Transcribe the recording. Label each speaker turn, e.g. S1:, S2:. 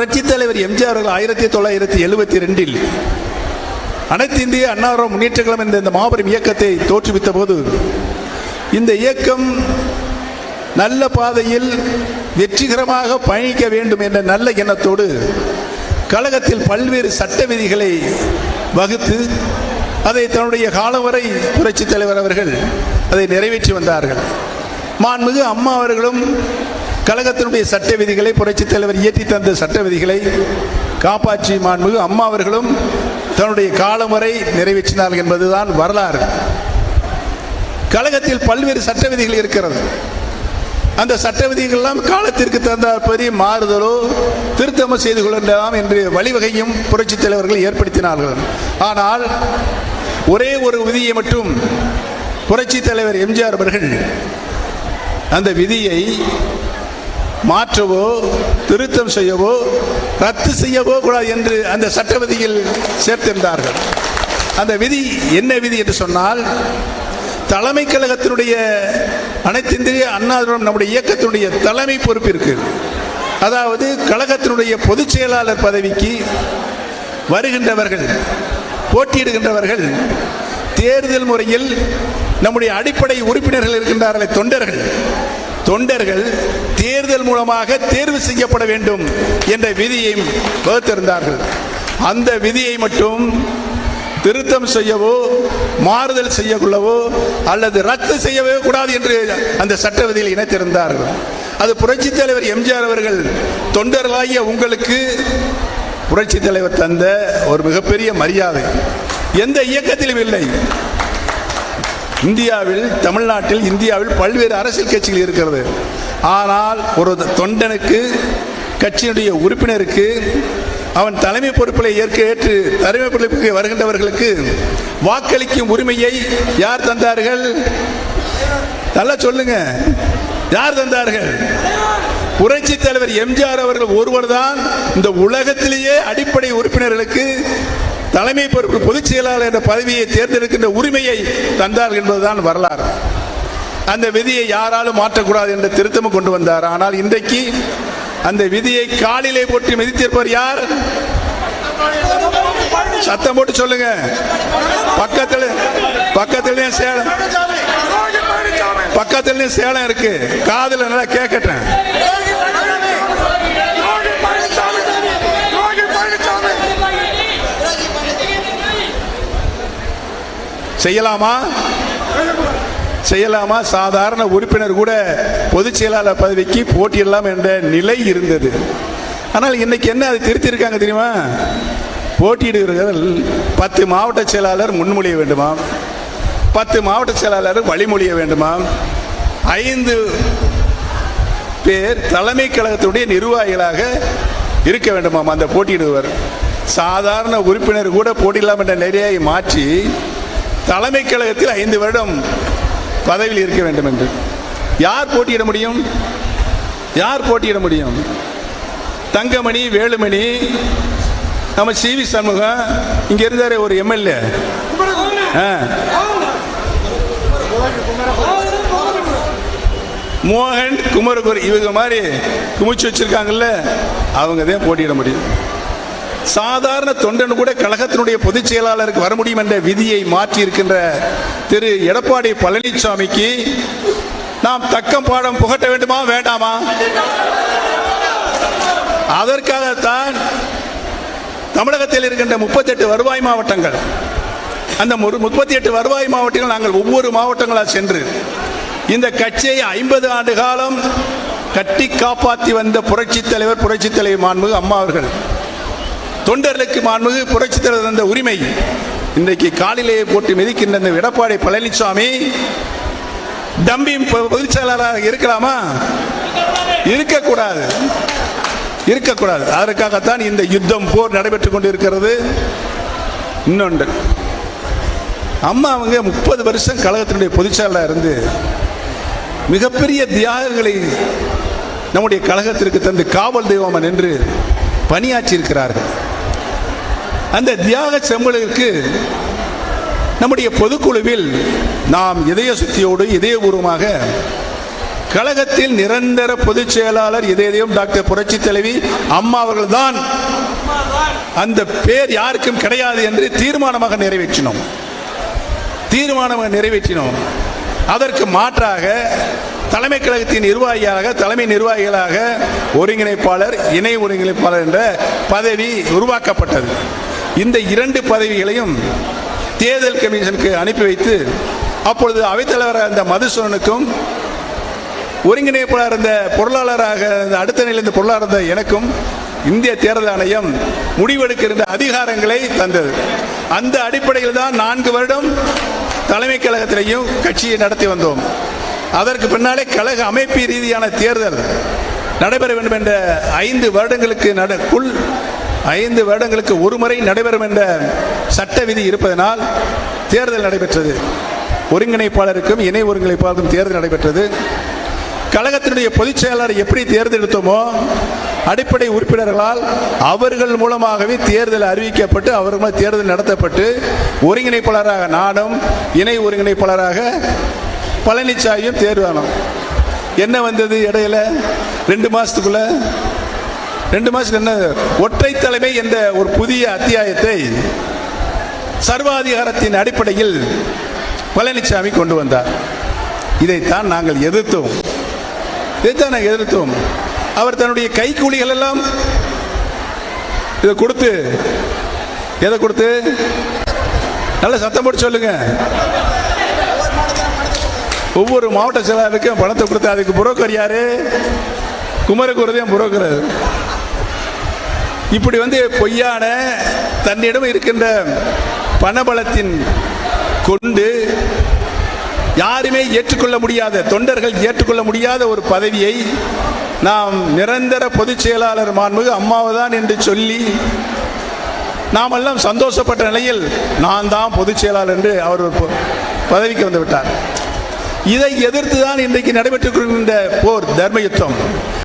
S1: புரட்சித் தலைவர் எம்ஜிஆர் அவர்கள் ஆயிரத்தி தொள்ளாயிரத்தி எழுபத்தி ரெண்டில் அனைத்து இந்திய அன்னார முன்னேற்ற கழகம் என்ற இந்த மாபெரும் இயக்கத்தை தோற்றுவித்த போது இந்த இயக்கம் நல்ல பாதையில் வெற்றிகரமாக பயணிக்க வேண்டும் என்ற நல்ல எண்ணத்தோடு கழகத்தில் பல்வேறு சட்ட விதிகளை வகுத்து அதை தன்னுடைய காலம் வரை புரட்சித் தலைவர் அவர்கள் அதை நிறைவேற்றி வந்தார்கள். மாண்புமிகு அம்மா அவர்களும் கழகத்தினுடைய சட்ட விதிகளை புரட்சித் தலைவர் இயற்றி தந்த சட்ட விதிகளை காப்பாற்றி மாண்புமிகு அம்மா அவர்களும் தன்னுடைய காலம் வரை நிறைவேற்றினார்கள் என்பதுதான் வரலாறு. கழகத்தில் பல்வேறு சட்ட விதிகள் இருக்கிறது. அந்த சட்ட விதிகள்லாம் காலத்திற்கு தந்தாற்படி மாறுதலோ திருத்தமோ செய்து கொள்ளலாம் என்று வழிவகையும் புரட்சித் தலைவர்கள் ஏற்படுத்தினார்கள். ஆனால் ஒரே ஒரு விதியை மட்டும் புரட்சித் தலைவர் எம்ஜிஆர் அவர்கள் அந்த விதியை மாற்றவோ திருத்தம் செய்யவோ ரத்து செய்யவோ கூடாது என்று அந்த சட்ட விதியில் சேர்த்திருந்தார்கள். அந்த விதி என்ன விதி என்று சொன்னால் தலைமை கழகத்தினுடைய அனைத்திந்திய அண்ணா திராவிட நம்முடைய இயக்கத்தினுடைய தலைமை பொறுப்பிற்கு அதாவது கழகத்தினுடைய பொதுச் செயலாளர் பதவிக்கு வருகின்றவர்கள் போட்டியிடுகின்றவர்கள் தேர்தல் முறையில் நம்முடைய அடிப்படை உறுப்பினர்கள் இருக்கின்றார்களே தொண்டர்கள் தொண்டர்கள் தேர்தல் மூலமாக தேர்வு செய்யப்பட வேண்டும் என்ற விதியை வகுத்திருந்தார்கள். அந்த விதியை மட்டும் திருத்தம் செய்யவோ மாறுதல் செய்யக்கொள்ளவோ அல்லது ரத்து செய்யவே கூடாது என்று அந்த சட்ட விதியில் இணைத்திருந்தார்கள். அது புரட்சித் தலைவர் எம்ஜிஆர் அவர்கள் தொண்டர்களாகிய உங்களுக்கு புரட்சித் தலைவர் தந்த ஒரு மிகப்பெரிய மரியாதை. எந்த இயக்கத்திலும் இல்லை. இந்தியாவில் தமிழ்நாட்டில் இந்தியாவில் பல்வேறு அரசியல் கட்சிகள் இருக்கிறது. ஆனால் ஒரு தொண்டனுக்கு கட்சியினுடைய உறுப்பினருக்கு அவன் தலைமை பொறுப்பில் ஏற்க ஏற்று தலைமை பொறுப்புக்கு வருகின்றவர்களுக்கு வாக்களிக்கும் உரிமையை யார் தந்தார்கள்? நல்லா சொல்லுங்க. யார் தந்தார்கள்? புரட்சி தலைவர் எம்ஜிஆர் அவர்கள் ஒருவர் தான் இந்த உலகத்திலேயே அடிப்படை உறுப்பினர்களுக்கு தலைமை பொறுப்பு பொதுச் செயலாளர் என்ற பதவியை தேர்ந்தெடுக்கின்ற உரிமையை தந்தார் என்பதுதான் வரலாறு. அந்த விதியை யாராலும் மாற்றக்கூடாது என்ற திருத்தமும் கொண்டு வந்தார். ஆனால் இன்றைக்கு அந்த விதியை காலிலே போட்டு மிதித்திருப்பவர் யார்? சத்தம் போட்டு சொல்லுங்க. பக்கத்தில் பக்கத்துல சேலம் பக்கத்துல சேலம் இருக்கு. காதல நல்லா கேட்கட்டேன் செய்யலாமா? செய்யலாமா? சாதாரண உறுப்பினர் கூட பொதுச் செயலாளர் பதவிக்கு போட்டியிடலாம் என்ற நிலை இருந்தது. ஆனால் இன்னைக்கு என்ன அது திருத்திருக்காங்க தெரியுமா? போட்டியிடுகிறவர்கள் பத்து மாவட்ட செயலாளர் முன்மொழிய வேண்டுமா? பத்து மாவட்ட செயலாளர் வழிமொழிய வேண்டுமா? ஐந்து பேர் தலைமை கழகத்துடைய நிர்வாகிகளாக இருக்க வேண்டுமாம் அந்த போட்டியிடுவர் சாதாரண உறுப்பினர் கூட போட்டியிடலாம் என்ற நிலையை மாற்றி தலைமை கழகத்தில் ஐந்து வருடம் பதவியில் இருக்க வேண்டும் என்று. யார் போட்டியிட முடியும்? யார் போட்டியிட முடியும்? தங்கமணி வேலுமணி நம்ம சி வி சண்முகம் இங்க இருந்தார் ஒரு எம்எல்ஏ. மோகன் குமரகுரு இவங்க மாதிரி குமிச்சு வச்சிருக்காங்கல்ல அவங்க தான் போட்டியிட முடியும். சாதாரண தொண்டன் கூட கழகத்தினுடைய பொதுச் செயலாளருக்கு வர முடியும் என்ற விதியை மாற்றி இருக்கின்ற திரு எடப்பாடி பழனிசாமிக்கு நாம் தக்கம் பாடம் புகட்ட வேண்டுமா வேண்டாமா? அதற்காகத்தான் தமிழகத்தில் இருக்கின்ற முப்பத்தெட்டு வருவாய் மாவட்டங்கள் அந்த முப்பத்தி எட்டு வருவாய் மாவட்டங்கள் நாங்கள் ஒவ்வொரு மாவட்டங்களாக சென்று இந்த கட்சியை ஐம்பது ஆண்டு காலம் கட்டி காப்பாற்றி வந்த புரட்சி தலைவர் புரட்சி தலைவர் மாண்பு அம்மா அவர்கள் தொண்டர்களுக்கு மாண்புமிகு புரட்சி தலைவர் தந்த உரிமை. இன்றைக்கு காலிலேயே போட்டு மிதிக்கின்ற இந்த எடப்பாடி பழனிசாமி டம்பி பொதுச் செயலாளராக இருக்கலாமா? இருக்கக்கூடாது. இருக்கக்கூடாது. அதற்காகத்தான் இந்த யுத்தம் போர் நடைபெற்றுக் கொண்டிருக்கிறது. இன்னொன்று அம்மா அவங்க முப்பது வருஷம் கழகத்தினுடைய பொதுச்செயலாளராக இருந்து மிகப்பெரிய தியாகங்களை நம்முடைய கழகத்திற்கு தந்து காவல் தெய்வம் என்று பணியாற்றி இருக்கிறார்கள் அந்த தியாக செம்மலுக்கு நம்முடைய பொதுக்குழுவில் நாம் இதய சுத்தியோடு இதயபூர்வமாக கழகத்தில் நிரந்தர பொதுச் செயலாளர் இதயம் டாக்டர் புரட்சி தலைவி அம்மா அவர்கள்தான். அந்த பேர் யாருக்கும் கிடையாது என்று தீர்மானமாக நிறைவேற்றினோம். தீர்மானமாக நிறைவேற்றினோம். அதற்கு மாற்றாக தலைமை கழகத்தின் நிர்வாகியாக தலைமை நிர்வாகிகளாக ஒருங்கிணைப்பாளர் இணை ஒருங்கிணைப்பாளர் என்ற பதவி உருவாக்கப்பட்டது. இந்த இரண்டு பதவிகளையும் தேர்தல் கமிஷனுக்கு அனுப்பி வைத்து அப்பொழுது அவைத்தலைவராக அந்த மதுசூரனுக்கும் ஒருங்கிணைப்பாளர் இருந்த பொருளாளராக இருந்த அடுத்த நிலையில் பொருளாளர் இருந்த எனக்கும் இந்திய தேர்தல் ஆணையம் முடிவெடுக்கின்ற அதிகாரங்களை தந்தது. அந்த அடிப்படையில் தான் நான்கு வருடம் தலைமை கழகத்திலையும் கட்சியை நடத்தி வந்தோம். அதற்கு பின்னாலே கழக அமைப்பு ரீதியான தேர்தல் நடைபெற வேண்டும் என்ற ஐந்து வருடங்களுக்கு நடக்குள் ஐந்து வருடங்களுக்கு ஒரு முறை நடைபெறும் என்ற சட்ட விதி இருப்பதனால் தேர்தல் நடைபெற்றது. ஒருங்கிணைப்பாளருக்கும் இணை ஒருங்கிணைப்பாளருக்கும் தேர்தல் நடைபெற்றது. கழகத்தினுடைய பொதுச் செயலாளர் எப்படி தேர்ந்தெடுத்தோமோ அடிப்படை உறுப்பினர்களால் அவர்கள் மூலமாகவே தேர்தல் அறிவிக்கப்பட்டு அவர்கள் மூலம் தேர்தல் நடத்தப்பட்டு ஒருங்கிணைப்பாளராக நானும் இணை ஒருங்கிணைப்பாளராக பழனிசாமியும் தேர்வானோம் என்ன வந்தது இடையில? ரெண்டு மாசத்துக்குள்ள ரெண்டு மாசத்துக்கு என்ன ஒற்றை தலைமை என்ற ஒரு புதிய அத்தியாயத்தை சர்வாதிகாரத்தின் அடிப்படையில் பழனிசாமி கொண்டு வந்தார். இதைத்தான் நாங்கள் எதிர்த்தோம். இதைத்தான் நாங்கள் எதிர்த்தோம். அவர் தன்னுடைய கைக்கூலிகள் எல்லாம் இதை கொடுத்து எதை கொடுத்து? நல்ல சத்தம் போட்டு சொல்லுங்க. ஒவ்வொரு மாவட்ட செயலாளருக்கும் பணத்தை கொடுத்து அதுக்கு புரோக்கர் யாரு? குமரகுருதையும் புரோக்கர். இப்படி வந்து பொய்யான தன்னிடம் இருக்கின்ற பணபலத்தின் கொண்டு யாருமே ஏற்றுக்கொள்ள முடியாத தொண்டர்கள் ஏற்றுக்கொள்ள முடியாத ஒரு பதவியை நாம் நிரந்தர பொதுச் செயலாளர் மாண்புமிகு அம்மாவதான் என்று சொல்லி நாமெல்லாம் சந்தோஷப்பட்ட நிலையில் நான் தான் பொதுச் செயலாளர் என்று அவர் ஒரு பதவிக்கு வந்து விட்டார். இதை எதிர்த்து தான் இன்றைக்கு நடைபெற்றுக் கொண்டிருக்கின்ற போர் தர்மயுத்தம்.